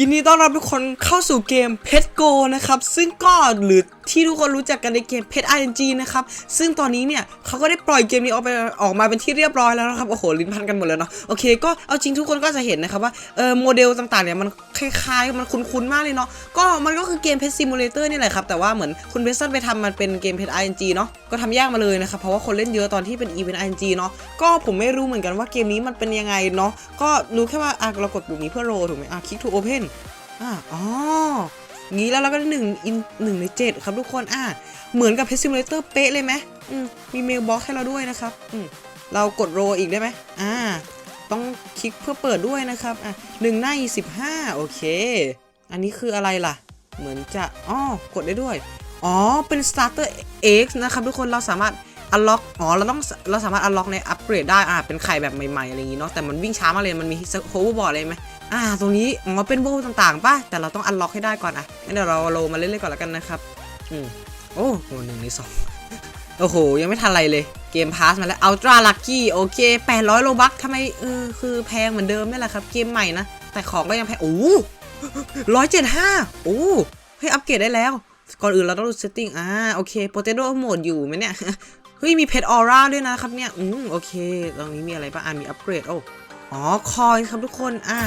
ยินดีต้อนรับทุกคนเข้าสู่เกมเพชรโกนะครับ ซึ่งก็หรือ ที่ทุกคนรู้จักกันในเกม Pet ING นจีนะครับ ซึ่งตอนนี้เนี่ยเขาก็ได้ปล่อยเกมนี้ออกไปออกมาเป็นที่เรียบร้อยแล้วนะครับ โอ้โห ลิ้นพันกันหมดแล้วเนาะ โอเค ก็เอาจริงทุกคนก็จะเห็นนะครับว่า เออโมเดลต่างๆเนี่ยมันคล้ายๆ มันคุ้นๆ มากเลยเนาะ ก็มันก็คือเกม Pet Simulator นี่แหละครับ แต่ว่าเหมือนคุณเบสซันไปทำมันเป็นเกม Pet ING เนาะ ก็ทำยากมาเลยนะครับ เพราะว่าคนเล่นเยอะตอนที่เป็น Event ING เนาะ ก็ผมไม่รู้เหมือนกันว่าเกมนี้มันเป็นยังไงเนาะ ก็รู้แค่ว่าอะเรากดปุ่มนี้เพื่อโรถูกไหมอะ Click to Open อ่าอ๋อ งี้แล้วเราก็ได้หนึ่งอินหนึ่งในเจ็ดครับทุกคนอ่าเหมือนกับเพ t ซิมูเลเตอร์เป๊ะเลยไหมมมีเมลบ็อกให้เราด้วยนะครับอืมเรากดโรอีกได้ไหมอ่า ต้องคลิกเพื่อเปิดด้วยนะครับอะหนึ่งหน้ายี่สิบห้าโอเค อันนี้คืออะไรล่ะ เหมือนจะอ๋อกดได้ด้วย อ๋อ เป็น starter X นะครับทุกคนเราสามารถ unlock อ๋อเราต้องเราสามารถ unlock ในอัปเกรดได้อ่าเป็นไข่แบบใหม่ๆอะไรอย่างงี้เนาะแต่มันวิ่งช้ามากเลยมันมี hoverboard อะไรไหม อ่า ตรงนี้อ๋อเป็นโบว์ต่างๆป่ะ แต่เราต้องอันล็อกให้ได้ก่อนอะงั้นเดี๋ยวเราโลมาเล่นๆก่อนแล้วกันนะครับ อืมโอ้โหหนึ่งในสองโอ้โห ยังไม่ทันอะไรเลย เกมพาสมาแล้วอัลตร้าลัคกี้โอเค800โลบัคทำไมเออคือแพงเหมือนเดิมนี่แหละครับ เกมใหม่นะ แต่ของก็ยังแพง โอ้ร้อยเจ็ดห้าโอ้ให้ยอัปเกรดได้แล้ว ก่อนอื่นเราต้องดูเซตติ้งอ่าโอเคโปเตโต้โหมดอยู่ไหมเนี่ยเฮ้ยมีเพ t ออร่าด้วยนะครับเนี่ย อืมโอเค ตรงนี้มีอะไรบ้างอ่ามีอัปเกรดโอ้อ๋อคอยครับทุกคนอ่า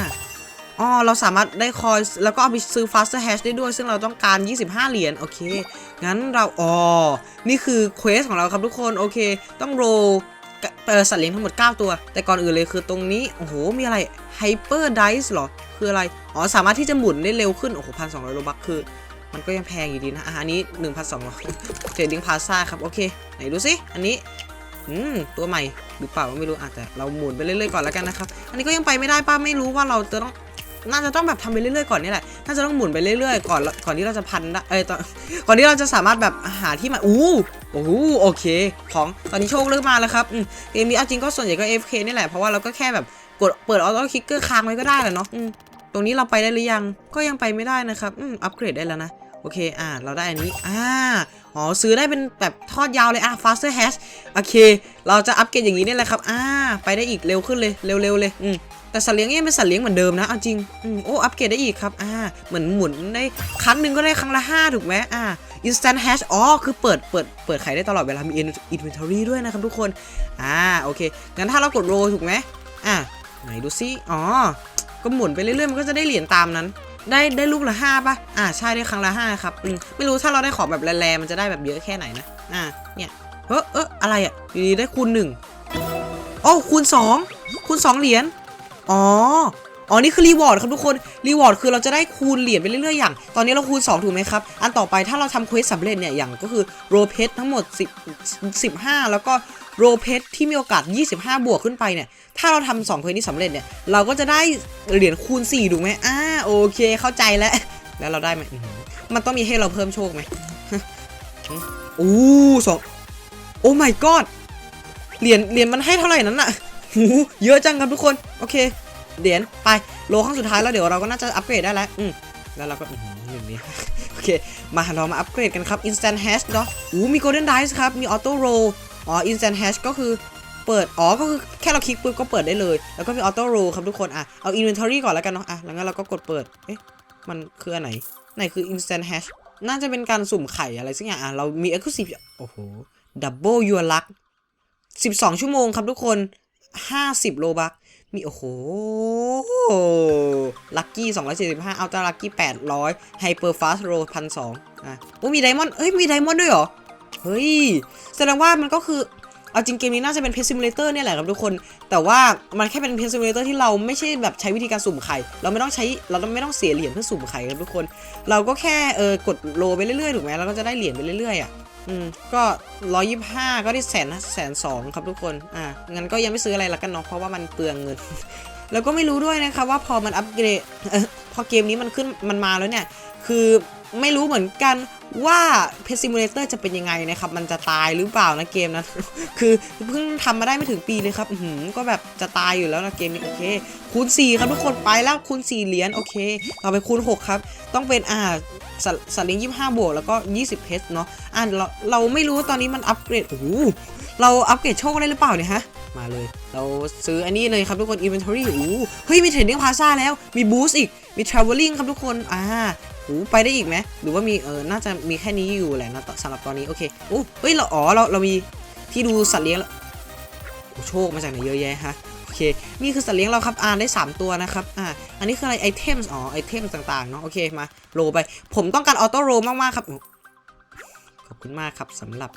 อ๋อเราสามารถได้คอยแล้วก็เอาไปซื้อ faster hash ได้ด้วย ซึ่งเราต้องการ 25 เหรียญโอเค งั้นเราอ๋อนี่คือเควสของเราครับทุกคนโอเค ต้องโรเออสัตว์เลี้ยงทั้งหมด 9 ตัว แต่ก่อนอื่นเลยคือตรงนี้ โอ้โห มีอะไร hyper dice เหรอ คืออะไร อ๋อ สามารถที่จะหมุนได้เร็วขึ้น โอ้โหพันสองร้อยโลบัคคือ มันก็ยังแพงอยู่ดีนะอันนี้ 1,200เทรดดิ้งพาซ่าครับ โอเค ไหนดูสิ อันนี้ อืม ตัวใหม่หรือเปล่าไม่รู้อะแต่เราหมุนไปเรื่อยๆก่อนแล้วกันนะครับ อันนี้ก็ยังไปไม่ได้ป้าไม่รู้ว่าเราจะต้อง น่าจะต้องแบบทำไปเรื่อยๆก่อนนี่แหละ น่าจะต้องหมุนไปเรื่อยๆก่อน ก่อนที่เราจะพันได้เอ้ยตอนก่อนที่เราจะสามารถแบบหาที่มาอู้โอ้โหโอเค ของ ตอนนี้โชคเริ่มมาแล้วครับอืมเกมนี้เอาจริงก็ส่วนใหญ่ก็ FK นี่แหละ เพราะว่าเราก็แค่แบบกดเปิดออโต้คลิกเกอร์ค้างไว้ก็ได้แหละเนาะอืมตรงนี้เราไปได้หรือยัง ก็ยังไปไม่ได้นะครับอืมอัปเกรดได้แล้วนะ โอเค อ่า เราได้อันนี้ อ่า อ๋อ ซื้อได้เป็นแบบทอดยาวเลยอะ faster hash โอเค เราจะอัปเกรดอย่างนี้นี่แหละครับ อ่า ไปได้อีกเร็วขึ้นเลย เร็วๆเลย อืม แต่สัตว์เลี้ยงยังเป็นสัตว์เลี้ยงเหมือนเดิมนะเอาจริงอืมโอ้อัปเกรดได้อีกครับอ่าเหมือนหมุนได้ครั้งหนึ่งก็ได้ครั้งละ 5 ถูกไหมอ่า instant hash อ๋อคือเปิดเปิดเปิดขายได้ตลอดเวลามี inventory ด้วยนะครับทุกคนอ่าโอเคงั้นถ้าเรากด roll ถูกไหมอ่าไหนดูซิอ๋อก็หมุนไปเรื่อยๆมันก็จะได้เหรียญตามนั้น ได้ได้ลูกละห้าป่ะอ่าใช่ได้ครั้งละห้าครับอืมไม่รู้ถ้าเราได้ของแบบแร่ๆมันจะได้แบบเยอะแค่ไหนนะอ่าเนี่ยเออเอออะไรอะอยู่ดีได้คูณหนึ่งโอ้คูณสองคูณสองเหรียญ อ๋อ อ๋อ นี่คือรีวอร์ดครับทุกคน รีวอร์ดคือเราจะได้คูณเหรียญไปเรื่อยๆอย่าง ตอนนี้เราคูณ 2 ถูกไหมครับ อันต่อไปถ้าเราทำเควสสำเร็จเนี่ย อย่างก็คือโรเพสทั้งหมด10 15 แล้วก็โรเพสที่มีโอกาส 25 บวกขึ้นไปเนี่ย ถ้าเราทำสองเควสนี้สำเร็จเนี่ย เราก็จะได้เหรียญคูณ4ถูกไหมอ่าโอเค เข้าใจแล้ว แล้วเราได้ไหมอื้อหือมันต้องมีให้เราเพิ่มโชคไหมโอ้สองโอ้ my god เหรียญเหรียญมันให้เท่าไหร่นั้นน่ะ หูเยอะจังครับทุกคน โอเคเหรียญไปโลครั้งสุดท้ายแล้วเดี๋ยวเราก็น่าจะอัปเกรดได้แล้ว อืมแล้วเราก็อือหือหนึ่งนี้โอเค มาเรามาอัปเกรดกันครับ instant hash เนาะอู้มี golden dice ครับ มี auto roll อ๋อ instant hash ก็คือเปิด อ๋อ ก็คือแค่เราคลิกปุ๊บก็เปิดได้เลย แล้วก็มี auto roll ครับทุกคน อะ เอา inventory ก่อนแล้วกันเนาะ อะ แล้วงั้นเราก็กดเปิด เอ๊ะ มันคืออันไหน ไหนคือ instant hash น่าจะเป็นการสุ่มไข่อะไรสักอย่าง อะ เรามี exclusive โอ้โห double your luck 12 ชั่วโมงครับทุกคน 50 โลบักมี โอ้โห ลัคกี้ 275 อัลตร้าลัคกี้ 800 ไฮเปอร์ฟาสโรพันสองอะโอ้มีไดมอนด์เอ้ย มีไดมอนด์ด้วยเหรอ เฮ้ย แสดงว่ามันก็คือ เอาจริงเกมนี้น่าจะเป็นเพ t ซิมูเลเตอร์เนี่ยแหละครับทุกคน แต่ว่ามันแค่เป็นเพ t ซิมูเลเตอร์ที่เราไม่ใช่แบบใช้วิธีการสุ่มไข่ เราไม่ต้องใช้ เราต้องไม่ต้องเสียเหรียญเพื่อสุ่มไข่ครับทุกคน เราก็แค่เออกดโลไปเรื่อยๆ ถูกไหมเราก็จะได้เหรียญไปเรื่อยๆอะ อืมก็ร้อยยี่ห้าก็ได้แสนแสนสองครับทุกคน อ่างั้นก็ยังไม่ซื้ออะไรละกันเนาะเพราะว่ามันเปลืองเงิน แล้วก็ไม่รู้ด้วยนะครับว่าพอมันอัปเกรดพอเกมนี้มันขึ้นมันมาแล้วเนี่ย คือไม่รู้เหมือนกัน ว่าเพซิมูเลเตอร์จะเป็นยังไงนะครับ มันจะตายหรือเปล่านะเกมนั้น คือเพิ่งทำมาได้ไม่ถึงปีเลยครับหือก็แบบจะตายอยู่แล้วนะเกมนี้โอเค คูณ 4 ครับทุกคนไปแล้วคูณ 4 เหรียญโอเค ต่อไปคูณ 6 ครับ ต้องเป็นอ่าสัตว์สัตว์เลี้ยง25บวกแล้วก็ 20เพชรเนาะอ่าเราเราไม่รู้ว่าตอนนี้มันอัปเกรดโอ้โหเราอัปเกรดโชคได้หรือเปล่าเนี่ยฮะมาเลย เราซื้ออันนี้เลยครับทุกคน inventory โอ้เฮ้ย มี trading plaza แล้ว มี boost อีก มี traveling ครับทุกคน อ่า โอ้ไปได้อีกไหมหรือว่ามีเออน่าจะมีแค่นี้อยู่แหละนะสำหรับตอนนี้โอเคโอ้เฮ้ยเราอ๋อเราเรามีที่ดูสัตว์เลี้ยงแล้วโอ้โชคมาจากไหนเยอะแยะฮะโอเคนี่คือสัตว์เลี้ยงเราครับอ่านได้ 3 ตัวนะครับอ่าอันนี้คืออะไรไอเทมอ๋อไอเทมต่างๆเนาะโอเคมาโรไป ผมต้องการออโต้โรมากๆครับขอบคุณมากครับสำหรับ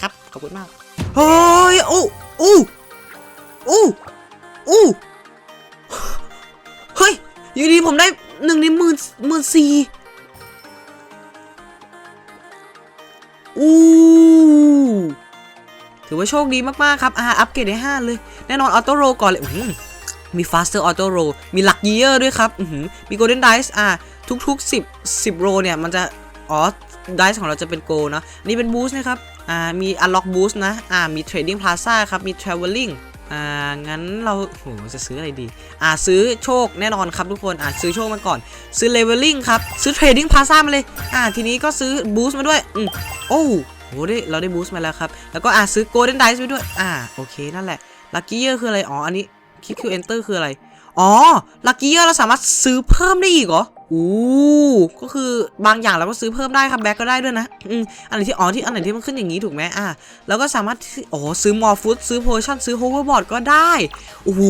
ครับขอบคุณมากเฮ้ยโอ้โอ้โอ้โอ้เฮ้ยอยู่ดีผมได้ หนึ่งในหมื่นหมื่นสี่อู้ถือว่าโชคดีมาก ๆ ครับ อ่า อัปเกรดได้ 5 เลย แน่นอนออโต้โรก่อนเลยมี faster auto roll มีหลักเยอร์ด้วยครับมี golden dice อ่า ทุก ๆ 10 10 โรเนี่ย มันจะอ๋อ dice ของเราจะเป็นโกเนะนี่เป็น boost นะครับ อ่า มี unlock boost นะ อ่า มี trading plaza ครับ มี traveling อ่า งั้นเราโหจะซื้ออะไรดี อ่า ซื้อโชคแน่นอนครับทุกคน อ่า ซื้อโชคมาก่อน ซื้อ leveling ครับ ซื้อ trading plaza มาเลย อ่า ทีนี้ก็ซื้อ boost มาด้วย อืมโอ้โหได้เราได้ boost มาแล้วครับ แล้วก็อ่าซื้อ golden dice ไปด้วย อ่า โอเค นั่นแหละ lucky year คืออะไร อ๋อ อันนี้คลิก Q enter คืออะไร อ๋อ lucky year เราสามารถซื้อเพิ่มได้อีกเหรอ อู้ก็คือบางอย่างเราก็ซื้อเพิ่มได้ครับแบ็กก็ได้ด้วยนะอืมอันไหนที่อ๋อที่อันไหนที่มันขึ้นอย่างนี้ถูกไหมอ่าแล้วก็สามารถที่อ๋อซื้อมอร์ฟุตซื้อโพชั่นซื้อโฮเวอร์บอร์ดก็ได้โอ้โห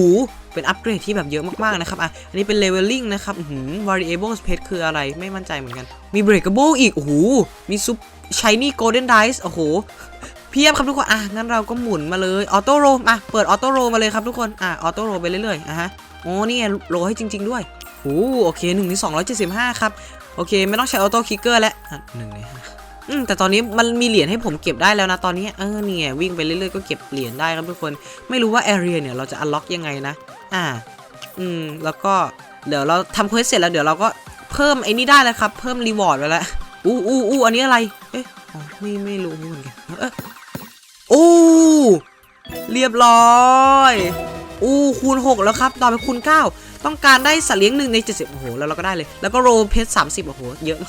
เป็นอัปเกรดที่แบบเยอะมากๆนะครับอะอันนี้เป็นเลเวลลิ่งนะครับอืม variable space คืออะไรไม่มั่นใจเหมือนกัน มี breakable อีกโอ้โหมีซุป shiny golden dice โอ้โหเพียบครับทุกคน อะ งั้นเราก็หมุนมาเลย ออโต้โรมาเปิดออโต้โรมาเลยครับทุกคน อะ ออโต้โรไปเรื่อยๆ อะฮะ โอ้นี่ไงโรให้จริง ๆ ด้วย โอ้โอเคหนึ่งในสองร้อยเจ็ดสิบห้าครับ โอเค ไม่ต้องใช้ออโต้คิกเกอร์แล้วหนึ่งในห้าอืมแต่ตอนนี้มันมีเหรียญให้ผมเก็บได้แล้วนะตอนนี้เออเนี่ยวิ่งไปเรื่อยๆก็เก็บเหรียญได้ครับทุกคน ไม่รู้ว่าแอเรียเนี่ยเราจะอันล็อกยังไงนะ อ่า อืมแล้วก็เดี๋ยวเราทำเควสเสร็จแล้วเดี๋ยวเราก็เพิ่มไอ้นี่ได้แล้วครับ เพิ่มรีวอร์ดไว้แล้วอู้อู้อู้อันนี้อะไร เอ๊ะอ๋อไม่ไม่รู้เหมือนกันเอ๊ะโอ้เรียบร้อยอู้คูณ 6 แล้วครับต่อไปคูณ 9 ต้องการได้สัตว์เลี้ยงหนึ่งใน 70 โอ้โห แล้วเราก็ได้เลย แล้วก็โรเพชร30โอ้โห เยอะ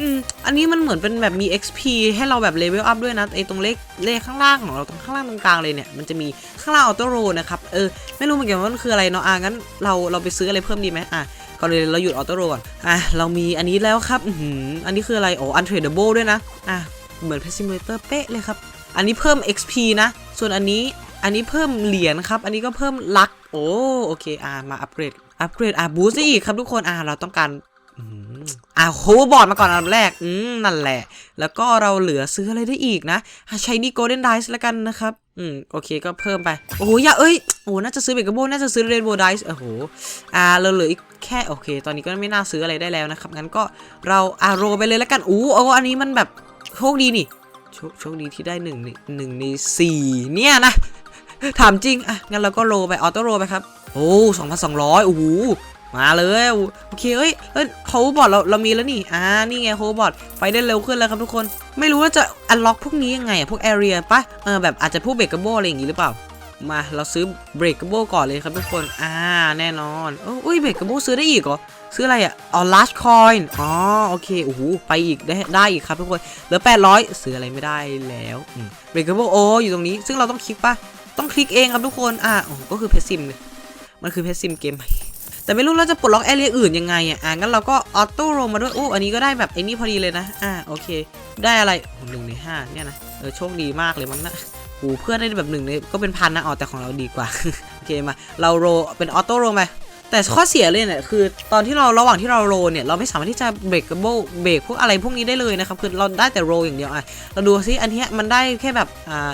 อืมอันนี้มันเหมือนเป็นแบบมี XP ให้เราแบบเลเวลอัพด้วยนะไอ้ตรงเลขเลขข้างล่างของเราตรงข้างล่างตรงกลางเลยเนี่ย มันจะมีข้างล่างออโต้โรนะครับ เออ ไม่รู้เหมือนกันว่ามันคืออะไรเนาะอะงั้นเราเราไปซื้ออะไรเพิ่มดีไหมอะก่อนเลยเราหยุดออโต้โรก่อนอะเรามีอันนี้แล้วครับอือหืออันนี้คืออะไรโอ้ untradable ด้วยนะอะเหมือน pessimator เป๊ะเลยครับอันนี้เพิ่ม XP นะ ส่วนอันนี้ อันนี้เพิ่มเหรียญครับ อันนี้ก็เพิ่มลัก โอ้โอเคอะมาอัปเกรด อัปเกรดอะบูสต์อีกครับทุกคนอะเราต้องการอืมอะโฮเวอร์บอร์ดมาก่อนอันดับแรก อืมนั่นแหละ แล้วก็เราเหลือซื้ออะไรได้อีกนะใช้นี่ golden dice แล้วกันนะครับ อืมโอเคก็เพิ่มไป โอ้โหอย่าเอ้ย โอ้น่าจะซื้อเบเกอร์โบน่าจะซื้อ rainbow dice โอ้โห อ่าเราเหลืออีกแค่โอเค ตอนนี้ก็ไม่น่าซื้ออะไรได้แล้วนะครับ งั้นก็เราอ่าโรไปเลยแล้วกันอู้เอาอันนี้มันแบบโชคดีนี่โชคโชคดีที่ได้หนึ่งหนึ่งในสี่เนี่ยนะ ถามจริง อะ งั้นเราก็โรไป ออโต้โรไปครับ โอ้สองพันสองร้อยโอ้โห มาเลย โอเคเอ้ยเอ้ยโฮบอร์ดเรา เรามีแล้วนี่ อ่า นี่ไงโฮบอร์ดไปได้เร็วขึ้นแล้วครับทุกคน ไม่รู้ว่าจะอันล็อกพวกนี้ยังไงอะพวกแอเรียปะเออแบบอาจจะพวกเบรกเกอร์โบอะไรอย่างงี้หรือเปล่า มา เราซื้อเบรกเกอร์โบก่อนเลยครับทุกคน อ่า แน่นอนโอ้ยเบรกเกอร์โบซื้อได้อีกเหรอ ซื้ออะไรอะ อ๋อ last coin อ๋อ โอเค โอ้โห ไปอีกได้ได้อีกครับทุกคน เหลือ800ซื้ออะไรไม่ได้แล้วเบรกเกอร์โบโอ้อยู่ตรงนี้ ซึ่งเราต้องคลิกปะ ต้องคลิกเองครับทุกคน อ่าโอ้ก็คือเพชซิมเลยมันคือเพชซิมเกมใหม่แต่ไม่รู้เราจะปลดล็อกแอเรียอื่นยังไงอะ อ่างั้นเราก็ออโต้โรมาด้วยโอ้อันนี้ก็ได้แบบไอ้นี่พอดีเลยนะ อ่าโอเค ได้อะไรหนึ่งในห้าเนี่ยนะ เออโชคดีมากเลยมั้งนะโอ้เพื่อนได้แบบหนึ่งในก็เป็นพันนะออแต่ของเราดีกว่า โอเคมา เราโรเป็นออโต้โรไปแต่ข้อเสียเลยเนี่ยคือตอนที่เราระหว่างที่เราโรเนี่ยเราไม่สามารถที่จะเบรกเบิลเบรกพวกอะไรพวกนี้ได้เลยนะครับคือเราได้แต่โรอย่างเดียวอะเราดูซิอันนี้มันได้แค่แบบอ่า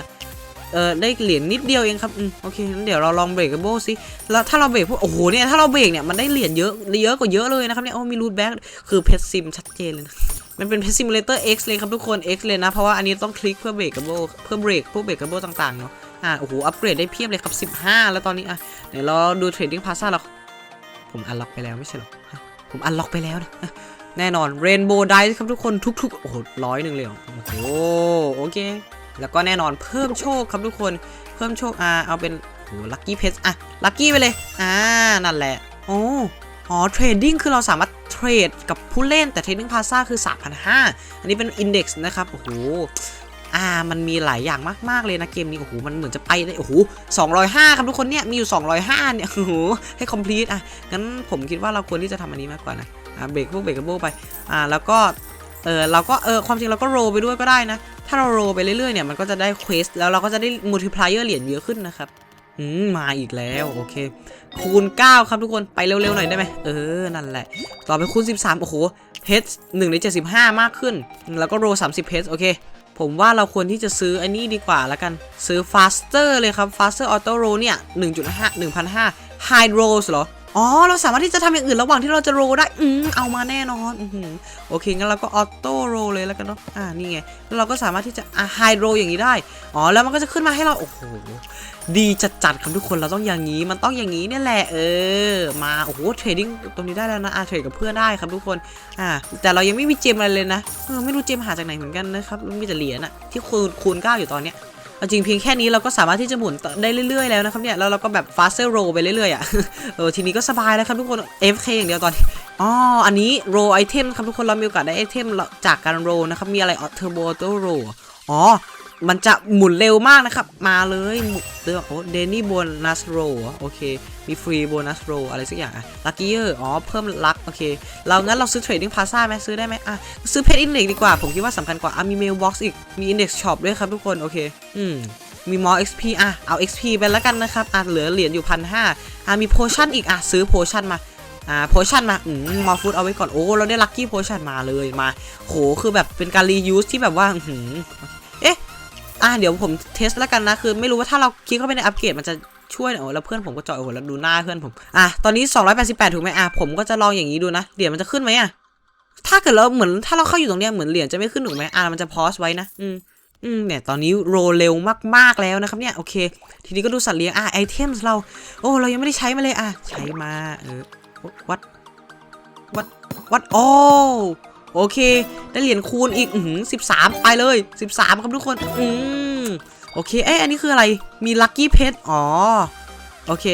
เออได้เหรียญนิดเดียวเองครับอืมโอเคงั้นเดี๋ยวเราลองเบรกเบิลซิแล้วถ้าเราเบรกพวกโอ้โหเนี่ยถ้าเราเบรกเนี่ยมันได้เหรียญเยอะเยอะกว่าเยอะเลยนะครับเนี่ยโอ้มีรูทแบ็กคือเพชรซิมชัดเจนเลยนะมันเป็นเพชรซิมเลเตอร์ X เลยครับทุกคน X เลยนะ เพราะว่าอันนี้ต้องคลิกเพื่อเบรกเบิลเพื่อเบรกพวกเบรกเบิลต่างๆเนาะอ่าโอ้โหอัปเกรดได้เพียบเลยครับ 15 แล้วตอนนี้อะเดี๋ยวเราดูเทรดดิ้งพาซ่าเราผมอันล็อกไปแล้วไม่ใช่หรอผมอันล็อกไปแล้วนะแน่นอนเรนโบว์ไดส์ครับทุกคนทุกๆ โอ้โหร้อยหนึ่งเลยโอ้โหโอเค แล้วก็แน่นอนเพิ่มโชคครับทุกคนเพิ่มโชคอ่าเอาเป็นโอ้ลัคกี้เพชอะลัคกี้ไปเลยอ่านั่นแหละโอ้อ๋อเทรดดิ้งคือเราสามารถเทรดกับผู้เล่นแต่เทรดดิ้งพาซ่าคือ 3,500 อันนี้เป็นอินเด็กซ์นะครับโอ้โหอ่ามันมีหลายอย่างมาก ๆ เลยนะเกมนี้โอ้โหมันเหมือนจะไปได้โอ้โห205 ครับทุกคนเนี่ยมีอยู่ 205 เนี่ยโอ้โหให้ complete อะงั้นผมคิดว่าเราควรที่จะทำอันนี้มากกว่านะอ่าเบรกพวกเบรกกับโบไปอ่าแล้วก็ เออเราก็เออความจริงเราก็โรไปด้วยก็ได้นะ ถ้าเราโรไปเรื่อยๆเนี่ยมันก็จะได้เควสแล้วเราก็จะได้ multiplier เหรียญเยอะขึ้นนะครับอืมมาอีกแล้วโอเค คูณ 9 ครับทุกคนไปเร็วๆหน่อยได้ไหมเออนั่นแหละ ต่อไปคูณ 13 โอ้โหเพชร1ใน75มากขึ้น แล้วก็โร30เพชรโอเค ผมว่าเราควรที่จะซื้ออันนี้ดีกว่าแล้วกัน ซื้อ faster เลยครับ faster auto roll เนี่ย1.5 1,500 high rolls เหรอ อ๋อ เราสามารถที่จะทำอย่างอื่นระหว่างที่เราจะโรได้ อืมเอามาแน่นอนอือหือโอเค งั้นเราก็ออโต้โรเลยแล้วกันเนาะ อ่า นี่ไง แล้วเราก็สามารถที่จะอ่าไฮโรอย่างนี้ได้ อ๋อ แล้วมันก็จะขึ้นมาให้เรา โอ้โห ดีจัดๆครับทุกคน เราต้องอย่างนี้ มันต้องอย่างนี้เนี่ยแหละ เออ มา โอ้โห เทรดดิ้งตรงนี้ได้แล้วนะ อ่า เทรดกับเพื่อนได้ครับทุกคน อ่า แต่เรายังไม่มีเจมอะไรเลยนะ เออ ไม่รู้เจมหาจากไหนเหมือนกันนะครับ มีแต่เหรียญอะที่คูณคูณ9อยู่ตอนเนี้ย เอาจริงเพียงแค่นี้เราก็สามารถที่จะหมุนได้เรื่อยๆแล้วนะครับเนี่ยแล้วเราก็แบบ faster roll ไปเรื่อยๆอะเออทีนี้ก็สบายแล้วครับทุกคน FK อย่างเดียวตอนนี้อ๋ออันนี้ roll item ครับทุกคนเรามีโอกาสได้ item จากการ roll นะครับมีอะไร turbo auto roll อ๋อมันจะหมุนเร็วมากนะครับ มาเลยเดือโอ้เดนี่บนนัสโรโอเค มีฟรีโบนัสโรอะไรสักอย่างอะลัคกี้เยอร์อ๋อ เพิ่มลัก โอเค เรางั้นเราซื้อเทรดดิ้งพาซ่าไหมซื้อได้ไหมอะ ซื้อเพจอินเด็กดีกว่า ผมคิดว่าสำคัญกว่า อะ มีเมลบ็อกซ์อีก มีอินเด็กช็อปด้วยครับทุกคน โอเค อืมมีมอ XP อะ เอา XP ไปแล้วกันนะครับ อะ เหลือเหรียญอยู่พันห้าอะ มีโพชั่นอีก อะ ซื้อโพชั่นมา อ่า โพชั่นมา อืมมอฟูดเอาไว้ก่อน โอ้ เราได้ลัคกี้โพชั่นมาเลย มา โห คือแบบเป็นการรียูสที่แบบว่า อื้อหือเอ๊ะ อะ เดี๋ยวผมเทสแล้วกันนะ คือไม่รู้ว่าถ้าเราคลิกเข้าไปในอัปเกรดมันจะ ช่วยเหรอแล้วเพื่อนผมก็จอยโอ้โหแล้วดูหน้าเพื่อนผมอะตอนนี้ 288 ถูกไหมอะผมก็จะลองอย่างนี้ดูนะเหรียญมันจะขึ้นไหมอะถ้าเกิดเราเหมือนถ้าเราเข้าอยู่ตรงเนี้ยเหมือนเหรียญจะไม่ขึ้นถูกไหมอะมันจะพอสไว้นะอืมอืมเนี่ยตอนนี้โรลเร็วมากๆแล้วนะครับเนี่ยโอเค ทีนี้ก็ดูสัตว์เลี้ยงอะไอเทมเรา โอ้เรายังไม่ได้ใช้มาเลยอะใช้มาเออวัดวัดวัดโอ้โอเค ได้เหรียญคูณอีกอือสิบสามไปเลยสิบสามครับทุกคน อืม โอเค เอ๊ะอันนี้คืออะไร มีลัคกี้เพชรอ๋อ โอเค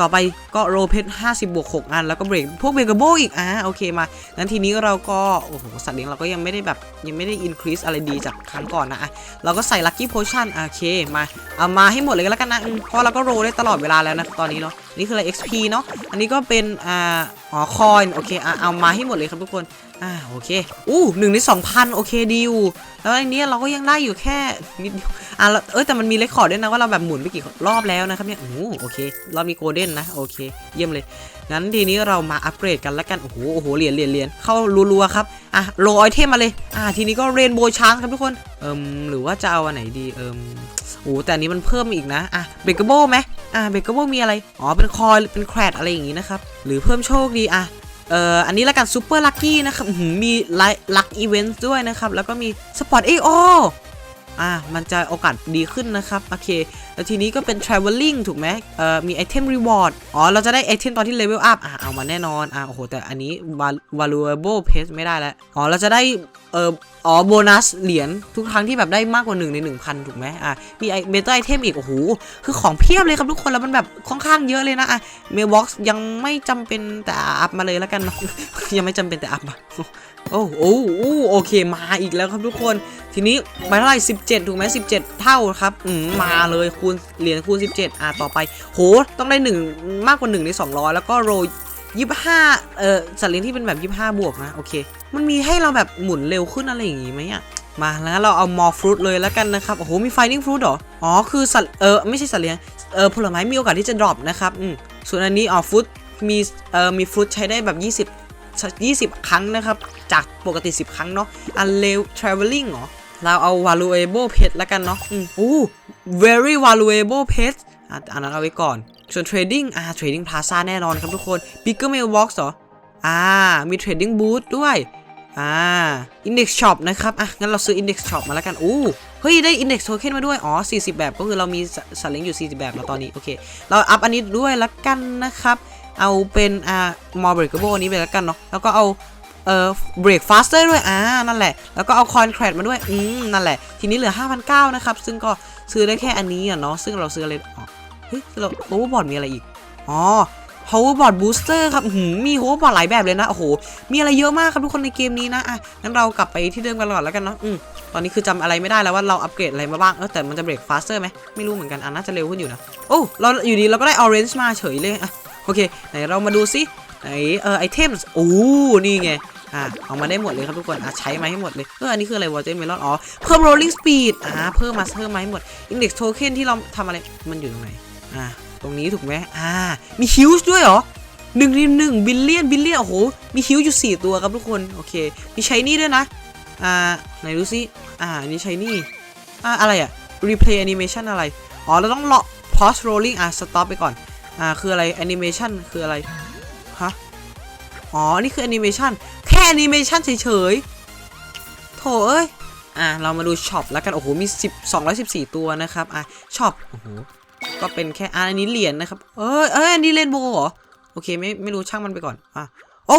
ต่อไปก็โรเพชร50 บวก 6 อัน แล้วก็เบรก พวกเบรกกับโบอีก อ่าโอเคมา งั้นทีนี้เราก็ โอ้โห สัตว์เลี้ยงเราก็ยังไม่ได้แบบ ยังไม่ได้ increase อะไรดีจากครั้งก่อนนะอะเราก็ใส่ lucky potion อะโอเค มา เอามาให้หมดเลยก็แล้วกันนะ เพราะเราก็โรได้ตลอดเวลาแล้วนะ ตอนนี้เนาะ นี่คืออะไร XP เนาะ อันนี้ก็เป็น อ่า อ๋อ คอย โอเค อะ เอามาให้หมดเลยครับทุกคน อ่าโอเค อู้หนึ่งในสองพันโอเคดีอยู่ แล้วอันนี้เราก็ยังได้อยู่แค่นิดเดียวอะเออแต่มันมีเรคคอร์ดด้วยนะว่าเราแบบหมุนไปกี่รอบแล้วนะครับเนี่ยโอ้โอเคเรามีโกลเด้นนะ โอเค เยี่ยมเลย งั้นทีนี้เรามาอัปเกรดกันแล้วกัน โอ้โหโอ้โหเหรียญเหรียญเหรียญเข้ารัวๆครับ อะโรไอเทมมาเลย อะทีนี้ก็เรนโบว์ชาร์ครับทุกคน เอิมหรือว่าจะเอาอันไหนดีเอิมโอ้แต่อันนี้มันเพิ่มอีกนะ อะเบเกอร์โบไหมอะเบเกอร์โบมีอะไร อ๋อเป็นคอยเป็นแครดอะไรอย่างงี้นะครับ หรือเพิ่มโชคดีอะ เอ่ออันนี้ละกันซูเปอร์ลัคกี้นะครับมีไลลักอีเวนต์ด้วยนะครับ แล้วก็มีสปอร์ตเอโอ อ่ามันจะโอกาสดีขึ้นนะครับ โอเค แล้วทีนี้ก็เป็น traveling ถูกไหมเอ่อมีไอเทม reward อ๋อ เราจะได้ไอเทมตอนที่ level up อะเอามาแน่นอน อะโอ้โห แต่อันนี้ valuable page ไม่ได้แล้ว อ๋อ เราจะได้ เอ่ออ๋อโบนัสเหรียญทุกครั้งที่แบบได้มากกว่า1ใน1,000 ถูกไหมอะมีไอเบต้าไอเทมอีก โอ้โห คือของเพียบเลยครับทุกคน แล้วมันแบบค่อนข้างเยอะเลยนะอะเมลบ็อกซ์ยังไม่จำเป็นแต่อัพมาเลยแล้วกัน ยังไม่จำเป็นแต่อัพมาโอ้โอ้โอ้โอเคมาอีกแล้วครับทุกคน ทีนี้ไปเท่าไหร่17 ถูกไหม17 เท่าครับอืมมาเลยคูณเหรียญคูณ 17 อะต่อไป โห ต้องได้ 1 มากกว่า 1 ใน 200 แล้วก็โรย25 เออสัตว์เลี้ยงที่เป็นแบบ 25 บวกนะ โอเค มันมีให้เราแบบหมุนเร็วขึ้นอะไรอย่างงี้ไหมอะมาแล้วเราเอามอฟรุตเลยแล้วกันนะครับ โอ้โห มีไฟนิ่งฟรุตเหรอ อ๋อ คือสัตว์ เออ ไม่ใช่สัตว์เลี้ยง เออ ผลไม้มีโอกาสที่จะดรอปนะครับ อืม ส่วนอันนี้ออฟรุตมี เออมีฟรุตใช้ได้แบบ 20 20 ครั้งนะครับ จากปกติ 10 ครั้งเนาะ อันเลว traveling เหรอ เราเอา valuable pet แล้วกันเนาะอืมอู้ very valuable pet อะอันนั้นเอาไว้ก่อน ส่วน trading อ่า trading plaza แน่นอนครับทุกคน bigger mailbox เหรอ อ่า มี trading booth ด้วย อ่า index shop นะครับ อะ งั้นเราซื้อ index shop มาแล้วกัน อู้ เฮ้ย ได้ index token มาด้วย อ๋อ 40 แบบ ก็คือเรามีสสัตว์เลี้ยงอยู่ 40 แบบแล้วตอนนี้ โอเค เราอัพอันนี้ด้วยละกันนะครับ เอาเป็น อ่า more breakable อันนี้ไปแล้วกันเนาะ แล้วก็เอา เอ่อ break faster ด้วยอ่านั่นแหละ แล้วก็เอา coin cred มาด้วย อืม นั่นแหละ ทีนี้เหลือ 5,900 นะครับ ซึ่งก็ซื้อได้แค่อันนี้อะเนาะซึ่งเราซื้ออะไรอ๋อเฮ้ยเรา overboard มีอะไรอีก อ๋อ hoverboard booster ครับหือมี hoverboard หลายแบบเลยนะ โอ้โห มีอะไรเยอะมากครับทุกคนในเกมนี้นะอะงั้นเรากลับไปที่เดิมกันก่อนแล้วกันเนาะอืมตอนนี้คือจำอะไรไม่ได้แล้วว่าเราอัปเกรดอะไรมาบ้าง เออแต่มันจะเบรก faster ไหมไม่รู้เหมือนกัน อะน่าจะเร็วขึ้นอยู่นะ โอ้ เราอยู่ดีเราก็ได้ orange มาเฉยเลยอะโอเค ไหนเรามาดูซิ ไหนเออ items โอ้นี่ไงอะเอามาได้หมดเลยครับทุกคนอะใช้มาให้หมดเลยเอออันนี้คืออะไร water melon อ๋อเพิ่ม rolling speed อ่าเพิ่มมาเพิ่มมาให้หมด index token ที่เราทำอะไรมันอยู่ตรงไหนอ่าตรงนี้ถูกไหมอ่ามีฮิวส์ด้วยเหรอหนึ่งในหนึ่งบิลเลียนบิลเลียนโอ้โหมีฮิวส์อยู่สี่ตัวครับทุกคน โอเค มีใช้นี่ด้วยนะ อ่า ไหนดูซิ อ่าอันนี้ใช้นี่ อ่า อะไรอะ replay animation อะไร อ๋อ เราต้องรอ pause rolling อะ stop ไปก่อน อ่า คืออะไร animation คืออะไร ฮะ อ๋อ นี่คือ animation แค่ animation เฉยๆ โถเอ้ย อะ เรามาดูช็อปแล้วกัน โอ้โห มี 10 214 ตัวนะครับ อะ ช็อป โอ้โห ก็เป็นแค่อะอันนี้เหรียญนะครับ เอ้ยเอ้ย อันนี้เรนโบว์เหรอ โอเค ไม่ ไม่รู้ช่างมันไปก่อน อะ โอ้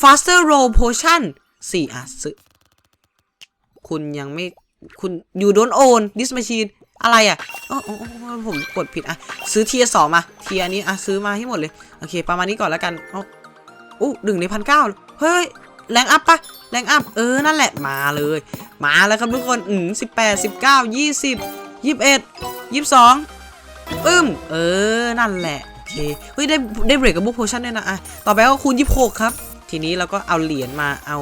faster roll potion สี่อะซื้อคุณยังไม่ คุณ you don't own this machine อะไรอะอ๋อผมกดผิดอะ ซื้อเทียสองมา เทียนี้อะซื้อมาให้หมดเลย โอเค ประมาณนี้ก่อนแล้วกันเอ้าอู้หนึ่งในพันเก้าเฮ้ย แรงอัพปะแรงอัพ เออ นั่นแหละ มาเลย มาแล้วครับทุกคน อืมสิบแปดสิบเก้ายี่สิบยี่สิบเอ็ดยี่สิบสองปึ้ม เออ นั่นแหละ โอเค เฮ้ย ได้ ได้เบรกกับบุ๊กโพชั่นด้วยนะ อะ ต่อไปก็คูณยี่สิบหกครับ ทีนี้เราก็เอาเหรียญมาเอา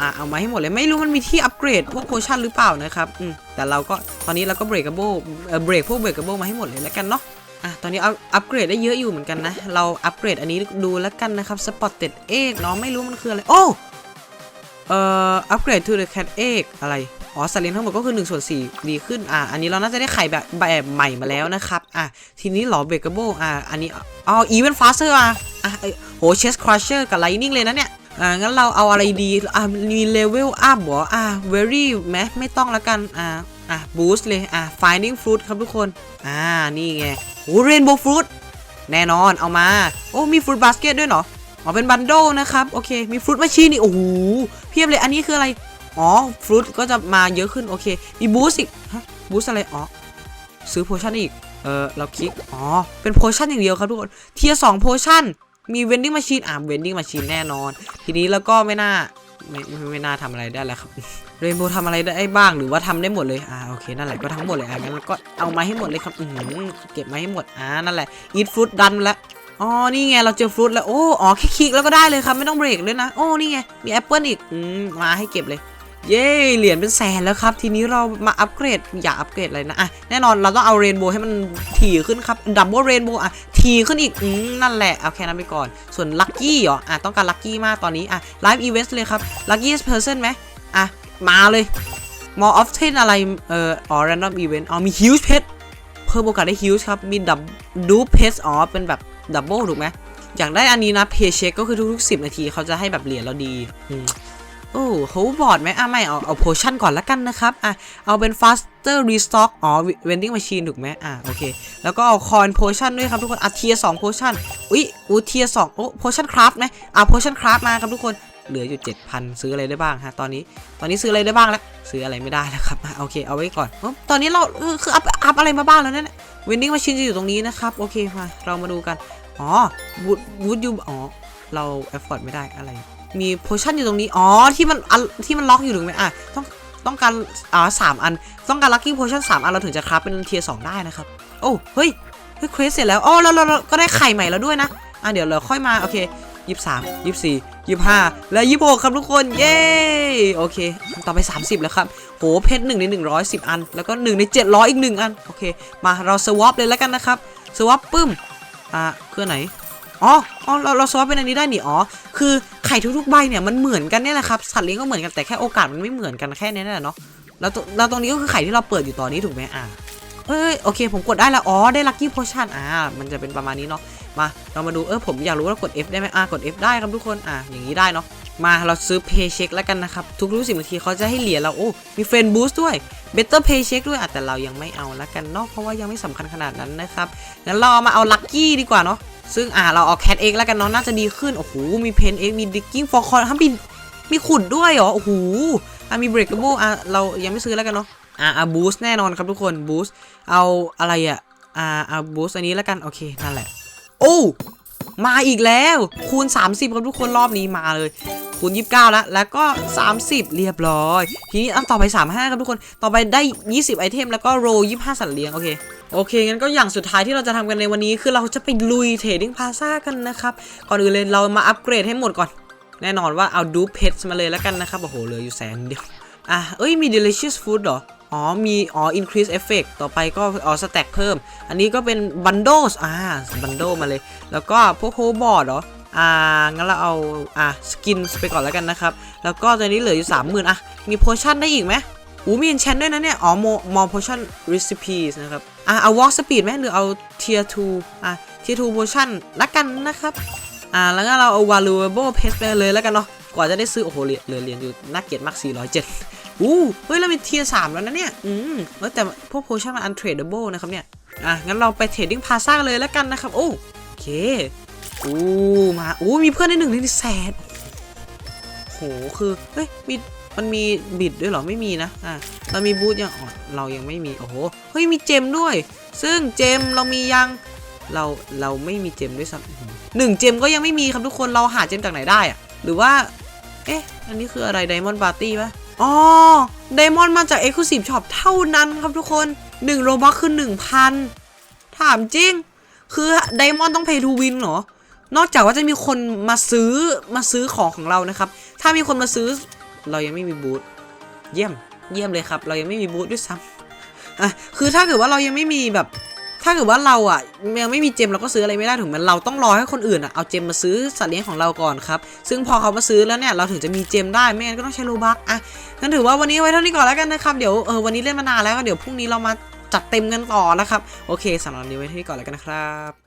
อ่าเอามาให้หมดเลยไม่รู้มันมีที่อัปเกรดพวกโพชั่นหรือเปล่านะครับอืมแต่เราก็ตอนนี้เราก็เบรกกับโบเออเบรกพวกเบรกกับโบมาให้หมดเลยแล้วกันเนาะอะตอนนี้เอาอัปเกรดได้เยอะอยู่เหมือนกันนะ เราอัปเกรดอันนี้ดูแล้วกันนะครับ Spotted Egg เนาะไม่รู้มันคืออะไรโอ้เอ่ออัปเกรดทูเดอะแคทเอกอะไร อ๋อสัตว์เลี้ยงทั้งหมดก็คือ1ส่วน4ดีขึ้นอะอันนี้เราน่าจะได้ไข่แบบแบบใหม่มาแล้วนะครับอะทีนี้หรอเบรกเบิลอะอันนี้อ๋อ even faster อะอะอ้ยโห chest crusher กับ lightning เลยนะเนี่ยอ่างั้นเราเอาอะไรดีอ่ามี level up เหรออ่า very ไหมไม่ต้องแล้วกันอ่าอะ boost เลยอะ finding fruit ครับทุกคน อ่า นี่ไงโอ้ rainbow fruit แน่นอนเอามา โอ้ มี fruit basket ด้วยเหรออ๋อเป็นบันโดนะครับ โอเค มี fruit machine นี่ โอ้โห เพียบเลยอันนี้คืออะไร อ๋อ fruit ก็จะมาเยอะขึ้นโอเค มี boost อีกฮะ boost อะไรอ๋อซื้อ potion อีก เออเราคลิก อ๋อ เป็น potion อย่างเดียวครับทุกคน เทียสอง potion มี vending machine อะ vending machine แน่นอน ทีนี้แล้วก็ไม่น่า ไม่ไม่ไม่น่าทำอะไรได้แล้วครับเรนโบว์ทำอะไรได้บ้างหรือว่าทำได้หมดเลย อ่าโอเค นั่นแหละก็ทั้งหมดเลยอะงั้นก็เอามาให้หมดเลยครับอือหือเก็บมาให้หมด อ่านั่นแหละ eat fruit ดันแล้วอ๋อ นี่ไง เราเจอฟรุตแล้ว โอ้ อ๋อ แค่คลิกแล้วก็ได้เลยครับ ไม่ต้องเบรกเลยนะ โอ้ นี่ไง มีแอปเปิลอีก อืม มาให้เก็บเลย เย้เหรียญเป็นแสนแล้วครับ ทีนี้เรามาอัปเกรดอย่าอัปเกรดอะไรนะอะแน่นอนเราต้องเอาเรนโบว์ให้มันถี่ขึ้นครับดับเบิลเรนโบว์อะถี่ขึ้นอีกอืมนั่นแหละเอาแค่นั้นไปก่อน ส่วนลัคกี้เหรออะต้องการลัคกี้มากตอนนี้อะไลฟ์อีเวนต์เลยครับลัคกี้เพอร์เซนไหมอะมาเลย more often อะไรเอ่ออ๋อ random event อ๋อมี huge pet เพิ่มโอกาสได้ huge ครับ มีดับดูเพสอ๋อเป็นแบบดับเบิลถูกไหมอยากได้อันนี้นะเพย์เช็คก็คือทุกๆ 10 นาทีเขาจะให้แบบเหรียญเราดี โอ้โหบอร์ดไหมอะไม่เอาเอาโพชั่นก่อนละกันนะครับอะเอาเป็น faster restock อ๋อ vending machine ถูกไหมอะโอเค แล้วก็เอา coin potion ด้วยครับทุกคนอะ tier 2 potion อุ๊ยอู้ tier 2โอ้ potion craft ไหมอะ potion craft มาครับทุกคนเหลืออยู่7,000 ซื้ออะไรได้บ้างฮะตอนนี้ ตอนนี้ซื้ออะไรได้บ้างแล้ว ซื้ออะไรไม่ได้แล้วครับโอเคเอาไว้ก่อนอ้าตอนนี้เราคืออัพอัพอะไรมาบ้างแล้วเนี่ย vending machine จะอยู่ตรงนี้นะครับโอเคมาเรามาดูกันอ๋อวูดวูดยูอ๋อเราเอฟฟอร์ดไม่ได้อะไร มีโพชั่นอยู่ตรงนี้ อ๋อ ที่มันที่มันล็อกอยู่ถูกไหมอะ ต้องต้องการอ่าสามอัน ต้องการลัคกี้โพชั่นสามอันเราถึงจะคราฟเป็นเทียร์สองได้นะครับ โอ้เฮ้ยเฮ้ยเควสเสร็จแล้วอ๋อเราเราเราก็ได้ไข่ใหม่แล้วด้วยนะ อะเดี๋ยวเราค่อยมาโอเคยี่สิบสามยี่สิบสี่ยี่สิบห้าและยี่สิบหกครับทุกคน เย้โอเคต่อไป 30 แล้วครับโหเพชรหนึ่งในหนึ่งร้อยสิบอัน แล้วก็หนึ่งในเจ็ดร้อยอีกหนึ่งอัน โอเค มาเราสวอปเลยแล้วกันนะครับสวอปปึ้มอ่าคือไหน อ๋ออ๋อเราเราสวอปเป็นอันนี้ได้นี่อ๋อ คือไข่ทุกๆใบเนี่ยมันเหมือนกันเนี่ยแหละครับ สัตว์เลี้ยงก็เหมือนกันแต่แค่โอกาสมันไม่เหมือนกันแค่นี้แหละเนาะ แล้วตรงแล้วตรงนี้ก็คือไข่ที่เราเปิดอยู่ตอนนี้ถูกไหมอ่าเอ้ยโอเคผมกดได้แล้วอ๋อได้ลัคกี้โพชั่นอ่ามันจะเป็นประมาณนี้เนาะมาเรามาดูเออผมอยากรู้ว่ากด F ได้ไหมอ่ากด F ได้ครับทุกคนอ่าอย่างนี้ได้เนาะมาเราซื้อ Paycheck แล้วกันนะครับ ทุกๆสิบนาทีเขาจะให้เหรียญเราโอ้มีเฟรนบูสด้วย Better Paycheck ด้วยอะแต่เรายังไม่เอาแล้วกันเนาะเพราะว่ายังไม่สำคัญขนาดนั้นนะครับงั้นเราเอามาเอาลัคกี้ดีกว่าเนาะ ซึ่งอ่าเราเอาแคทเอ็กแล้วกันเนาะน่าจะดีขึ้น โอ้โห มีเพนเอ็กมีดิกกิ้งฟอร์คอนถ้ามีมีขุดด้วยเหรอ โอ้โหอะมีเบรกเกอร์อะเรายังไม่ซื้อแล้วกันเนาะอะอะบูสแน่นอนครับทุกคนบูสเอาอะไรอะอ่าเอาบูสอันนี้แล้วกัน โอเค นั่นแหละ โอ้มาอีกแล้ว คูณ 30 ครับทุกคนรอบนี้มาเลย คูณ 29 แล้ว แล้วก็ 30 เรียบร้อย ทีนี้อันต่อไป 35 ครับทุกคน ต่อไปได้ 20 ไอเทม แล้วก็โร25 สัตว์เลี้ยง โอเค โอเคงั้นก็อย่างสุดท้ายที่เราจะทำกันในวันนี้คือเราจะไปลุยเทรดดิ้งพาซากันนะครับ ก่อนอื่นเลยเรามาอัปเกรดให้หมดก่อน แน่นอนว่าเอาดูเพชมาเลยแล้วกันนะครับ โอ้โหเหลืออยู่แสนเดียว อะ เอ้ยมี delicious food เหรอ อ๋อ มี อ๋อ increase effect ต่อไปก็ อ๋อ stack เพิ่ม อันนี้ก็เป็น bundles อ่า bundle มาเลย แล้วก็พวก whole board เหรออ่า งั้นเราเอา อะ skins ไปก่อนแล้วกันนะครับ แล้วก็ตอนนี้เหลืออยู่ 30,000อะ มี potion ได้อีกไหม อูมี enchant ด้วยนะเนี่ย อ๋อ more more potion recipes นะครับ อะ เอา walk speed ไหมหรือเอา tier 2 อะ tier 2 potion ละกันนะครับ อ่า แล้วก็เราเอา valuable pet ไปเลยแล้วกันเนาะกว่าจะได้ซื้อ โอ้โหเหลือเหลือเรียญอยู่น่าเกลียดมาก 407 อู้ เฮ้ย เรามีเทียร์สามแล้วนะเนี่ย อืมเออแต่พวกโพชั่นมัน untradeable นะครับเนี่ย อะ งั้นเราไปเทรดดิ้งพาซ่าเลยแล้วกันนะครับ โอ้โอเค อู้ มา อู้ มีเพื่อนในหนึ่งในแสนโห คือ เฮ้ย มี มันมีบิดด้วยเหรอไม่มีนะอะเรามีบูธยังอ๋อเรายังไม่มีโอ้โหเฮ้ยมีเจมด้วย ซึ่งเจมเรามียังเราเราไม่มีเจมด้วยซ้ำหนึ่งเจมก็ยังไม่มีครับทุกคนเราหาเจมจากไหนได้อะหรือว่าเอ๊ะอันนี้คืออะไร Diamond Party ปะอ๋อ Diamond มาจาก Exclusive Shop เท่านั้นครับทุกคน1โรบัคคือ1,000 ถามจริง คือ Diamond ต้อง Pay to Win เหรอนอกจากว่าจะมีคนมาซื้อมาซื้อของของเรานะครับ ถ้ามีคนมาซื้อ เรายังไม่มีบูธเยี่ยมเยี่ยมเลยครับ เรายังไม่มีบูธด้วยซ้ำอะคือถ้าเกิดว่าเรายังไม่มีแบบ ถ้าเกิดว่าเราอะยังไม่มีเจมเราก็ซื้ออะไรไม่ได้ถึงมันเราต้องรอให้คนอื่นอะเอาเจมมาซื้อสัตว์เลี้ยงของเราก่อนครับ ซึ่งพอเขามาซื้อแล้วเนี่ยเราถึงจะมีเจมได้ไม่งั้นก็ต้องใช้โลบักอะงั้นถือว่าวันนี้ไว้เท่านี้ก่อนแล้วกันนะครับเดี๋ยวเออวันนี้เล่นมานานแล้วก็เดี๋ยวพรุ่งนี้เรามาจัดเต็มกันต่อนะครับ โอเคสำหรับวันนี้ไว้เท่านี้ก่อนแล้วกันนะครับ